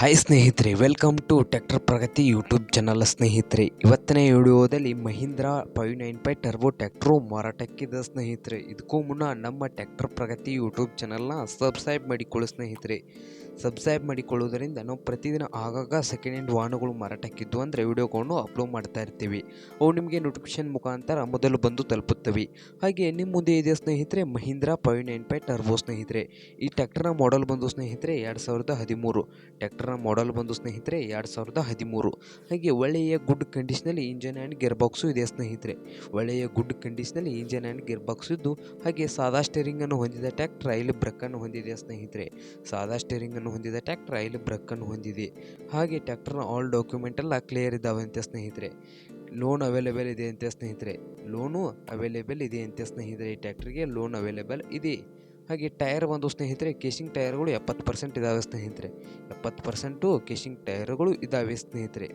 Hi ಸ್ನೇಹಿತರೆ welcome to tractor Pragati YouTube channel ಸ್ನೇಹಿತರೆ. ಇವತ್ತಿನ ವಿಡಿಯೋದಲ್ಲಿ Mahindra five nine five turbo tractor ಮಾರಾಟಕ್ಕಿದೆ ಸ್ನೇಹಿತರೆ. ಇದಕ್ಕೂ ಮುನ್ನ ನಮ್ಮ ಟ್ಯಾಕ್ಟರ್ ಪ್ರಗತಿ ಯೂಟ್ಯೂಬ್ ಚಾನಲ್ನ ಸಬ್ಸ್ಕ್ರೈಬ್ ಮಾಡಿಕೊಳ್ಳಿ ಸ್ನೇಹಿತರೆ. ಸಬ್ಸ್ಕ್ರೈಬ್ ಮಾಡಿಕೊಳ್ಳುವುದರಿಂದ ನಾವು ಪ್ರತಿದಿನ ಆಗಾಗ ಸೆಕೆಂಡ್ ಹ್ಯಾಂಡ್ ವಾಹನಗಳು ಮಾರಾಟಕ್ಕಿದ್ದು ಅಂದರೆ ವಿಡಿಯೋಗಳನ್ನು ಅಪ್ಲೋಡ್ ಮಾಡ್ತಾ ಇರ್ತೀವಿ. ಅವು ನಿಮಗೆ ನೋಟಿಫಿಕೇಶನ್ ಮುಖಾಂತರ ಮೊದಲು ಬಂದು ತಲುಪುತ್ತವೆ. ಹಾಗೆ ನಿಮ್ಮ ಮುಂದೆ ಇದೆ ಸ್ನೇಹಿತರೆ Mahindra five nine five turbo ಸ್ನೇಹಿತರೆ. ಈ ಟ್ಯಾಕ್ಟರ್ನ ಮಾಡೆಲ್ ಬಂದು ಸ್ನೇಹಿತರೆ ಎರಡು ಸಾವಿರದ ಹದಿಮೂರು. ಮಾಡೆಲ್ ಬಂದು ಸ್ನೇಹಿತರೆ, ಎರಡು ಸಾವಿರದ ಹದಿಮೂರು. ಹಾಗೆ ಒಳ್ಳೆಯ ಗುಡ್ ಕಂಡೀಷನಲ್ಲಿ ಇಂಜನ್ ಆ್ಯಂಡ್ ಗೇರ್ ಬಾಕ್ಸು ಇದೆ ಸ್ನೇಹಿತರೆ. ಒಳ್ಳೆಯ ಗುಡ್ ಕಂಡೀಷನಲ್ಲಿ ಇಂಜನ್ ಆ್ಯಂಡ್ ಗೇರ್ ಬಾಕ್ಸ್ ಇದ್ದು, ಹಾಗೆ ಸಾದಾ ಸ್ಟೇರಿಂಗನ್ನು ಹೊಂದಿದ ಟ್ರ್ಯಾಕ್ಟರ್ ರೈಲ್ ಬ್ರಕ್ಕನ್ನು ಹೊಂದಿದೆ ಸ್ನೇಹಿತರೆ. ಸಾದಾ ಸ್ಟೇರಿಂಗನ್ನು ಹೊಂದಿದ ಟ್ರ್ಯಾಕ್ಟರ್ ರೈಲ್ ಬ್ರಕ್ಕನ್ನು ಹೊಂದಿದೆ. ಹಾಗೆ ಟ್ಯಾಕ್ಟರ್ನ ಆಲ್ ಡಾಕ್ಯುಮೆಂಟ್ ಎಲ್ಲ ಕ್ಲಿಯರ್ ಇದ್ದಾವೆ ಅಂತೆ ಸ್ನೇಹಿತರೆ. ಲೋನ್ ಅವೈಲೇಬಲ್ ಇದೆ ಅಂತೆ ಸ್ನೇಹಿತರೆ. ಲೋನು ಅವೈಲೇಬಲ್ ಇದೆ ಅಂತೆ ಸ್ನೇಹಿತರೆ. ಈ ಟ್ಯಾಕ್ಟ್ರಿಗೆ ಲೋನ್ ಅವೈಲೇಬಲ್ ಇದೆ. ಹಾಗೆ ಟೈರ್ ಒಂದು ಸ್ನೇಹಿತರೆ ಕೇಶಿಂಗ್ ಟೈರ್ಗಳು ಎಪ್ಪತ್ತು ಪರ್ಸೆಂಟ್ ಇದ್ದಾವೆ ಸ್ನೇಹಿತರೆ. ಎಪ್ಪತ್ತು ಪರ್ಸೆಂಟು ಕೇಶಿಂಗ್ ಟೈರ್ಗಳು ಇದ್ದಾವೆ ಸ್ನೇಹಿತರೆ.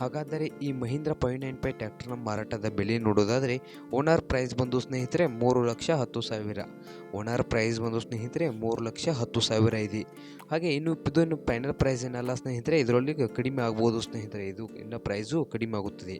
ಹಾಗಾದರೆ ಈ ಮಹೀಂದ್ರ ಪಾಯಿಂಟ್ ನೈನ್ ಫೈವ್ ಟ್ಯಾಕ್ಟರ್ನ ಮಾರಾಟದ ಬೆಲೆ ನೋಡೋದಾದರೆ ಓನರ್ ಪ್ರೈಸ್ ಬಂದು ಸ್ನೇಹಿತರೆ ಮೂರು ಲಕ್ಷ ಹತ್ತು ಸಾವಿರ. ಓನರ್ ಪ್ರೈಸ್ ಬಂದು ಸ್ನೇಹಿತರೆ ಮೂರು ಲಕ್ಷ ಹತ್ತು ಸಾವಿರ ಇದೆ. ಹಾಗೆ ಇನ್ನು ಇದು ಇನ್ನು ಫೈನಲ್ ಪ್ರೈಸ್ ಏನಲ್ಲ ಸ್ನೇಹಿತರೆ ಇದರಲ್ಲಿ ಕಡಿಮೆ ಆಗ್ಬೋದು ಸ್ನೇಹಿತರೆ. ಇದು ಇನ್ನು ಪ್ರೈಸು ಕಡಿಮೆ ಆಗುತ್ತದೆ.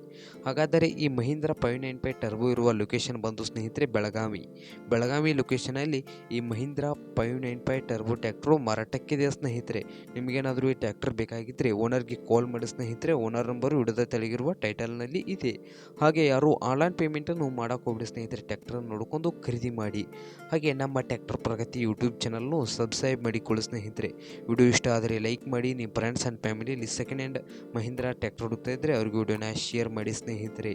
ಹಾಗಾದರೆ ಈ Mahindra five nine five turbo ಇರುವ ಲೊಕೇಶನ್ ಬಂದು ಸ್ನೇಹಿತರೆ ಬೆಳಗಾವಿ. ಬೆಳಗಾವಿ ಲೊಕೇಶನಲ್ಲಿ ಈ Mahindra five nine five turbo tractor ಮಾರಾಟಕ್ಕಿದೆ ಸ್ನೇಹಿತರೆ? ನಿಮಗೇನಾದರೂ ಈ ಟ್ಯಾಕ್ಟರ್ ಬೇಕಾಗಿದ್ದರೆ ಓನರ್ಗೆ ಕಾಲ್ ಮಾಡಿ ಸ್ನೇಹಿತರೆ ಓನರ್ ನಂಬರು ಹಿಡಿದ ತೆಳಗಿರುವ ಟೈಟಲ್ನಲ್ಲಿ ಇದೆ. ಹಾಗೆ ಯಾರು ಆನ್ಲೈನ್ ಪೇಮೆಂಟನ್ನು ಮಾಡೋಕೆ ಹೋಗ್ಬಿಡಿ ಸ್ನೇಹಿತರೆ ಟ್ಯಾಕ್ಟರ್ ನೋಡ್ಕೊಂಡು ಖರೀದಿ ಮಾಡಿ. ಹಾಗೆ ನಮ್ಮ ಟ್ರ್ಯಾಕ್ಟರ್ ಪ್ರಗತಿ ಯೂಟ್ಯೂಬ್ ಚಾನಲ್ನು ಸಬ್ಸ್ಕ್ರೈಬ್ ಮಾಡಿಕೊಳ್ಳಿ ಸ್ನೇಹಿತರೆ. ವಿಡಿಯೋ ಇಷ್ಟ ಆದರೆ ಲೈಕ್ ಮಾಡಿ, ನಿಮ್ಮ ಫ್ರೆಂಡ್ಸ್ ಆ್ಯಂಡ್ ಫ್ಯಾಮಿಲಿಯಲ್ಲಿ ಸೆಕೆಂಡ್ ಹ್ಯಾಂಡ್ ಮಹೀಂದ್ರಾ ಟ್ಯಾಕ್ಟರ್ ಹುಡುಕ್ತಾ ಇದ್ದರೆ ಅವ್ರಿಗೆ ವಿಡಿಯೋನ ಶೇರ್ ಮಾಡಿ ಸ್ನೇಹಿತರೆ.